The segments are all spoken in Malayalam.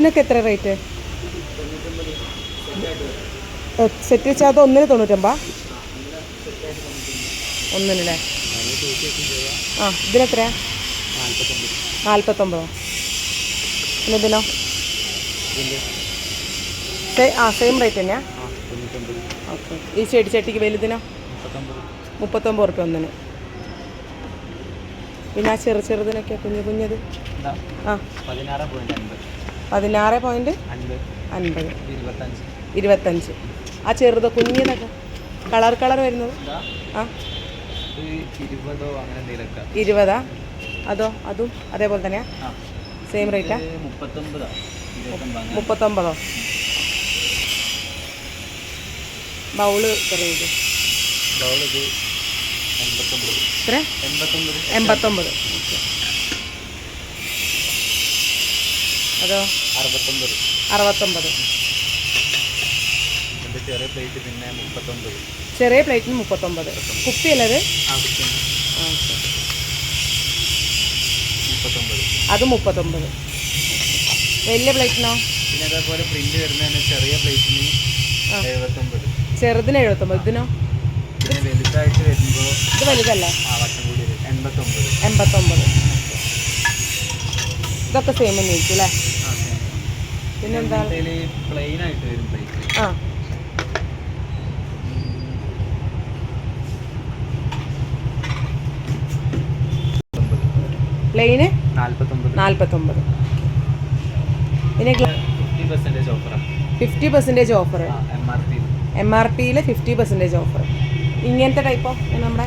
ഇതിനൊക്കെ എത്ര റേറ്റ്? സെറ്റ് വെച്ചാൽ അത് ഒന്നിന് തൊണ്ണൂറ്റൊമ്പതാ? ഒന്നിനല്ലേ? ആ ഇതിനെത്രയാ? നാൽപ്പത്തൊമ്പതോ പിന്നെ ഇതിനോ? ആ സെയിം റേറ്റ് തന്നെയാ? ഓക്കെ. ഈ ചെടി ചട്ടിക്ക് വലുതിനോ? മുപ്പത്തൊമ്പത് റുപ്യ ഒന്നിന്. പിന്നെ ആ ചെറു ചെറുതിനൊക്കെ കുഞ്ഞു കുഞ്ഞത്? ആ. പതിനാറ് പോയിന്റ് അൻപത്. പതിനാറ് പോയിന്റ് അൻപത്. ഇരുപത്തഞ്ച്. ആ ചെറുത് കുഞ്ഞിതൊക്കെ കളർ കളർ വരുന്നത്? ആ? ഇരുപതോ അതോ അതും അതേപോലെ തന്നെയാ? സെയിം റേറ്റാ മുപ്പത്തൊമ്പതാ. ബൗൾ എത്ര? എൺപത്തൊമ്പത്. എൺപത്തൊമ്പത്. ഓക്കെ അതോ അറുപത്തൊമ്പത്. അറുപത്തൊമ്പത്. ചെറിയ പ്ലേറ്റ് പിന്നെ മുപ്പത്തൊമ്പത്. ചെറിയ പ്ലേറ്റിന് മുപ്പത്തൊമ്പത്. കുപ്പിയല്ലത്? അത് മുപ്പത്തൊമ്പത്. വലിയ പ്ലേറ്റിനോ പിന്നെ അതേപോലെ പ്രിന്റ് വരുന്നതിന് ചെറിയ പ്ലേറ്റിന്. എഴുപത്തൊമ്പത്. ചെറുതിന് എഴുപത്തൊമ്പത്. ഇതിനോ? പിന്നെ വലുതായിട്ട് വരുമ്പോൾ ഇത് വലുതല്ലേ? എൺപത്തൊമ്പത്. എൺപത്തൊമ്പത്. ഇതൊക്കെ സെയിം തന്നെ ആയിരിക്കും അല്ലേ? പിന്നെന്താ പ്ലെയിൻ ആയിട്ട് വരും ആ. പ്ലെയിന് നാൽപ്പത്തൊമ്പത് നാൽപ്പത്തൊമ്പത് പിന്നെ fifty percentage offer M R പിയിൽ ഫിഫ്റ്റി പെർസെന്റേജ് ഓഫർ ഇങ്ങനത്തെ ടൈപ്പോ നമ്മുടെ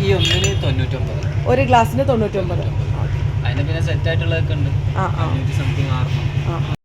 ഈ ഒന്നിന് തൊണ്ണൂറ്റൊമ്പത്. ഒരു ഗ്ലാസ്സിന് തൊണ്ണൂറ്റൊമ്പത്. അതിന് പിന്നെ സെറ്റ് ആയിട്ടുള്ളതൊക്കെ ഉണ്ട്. സംതിങ് ആറെണ്ണം ആ.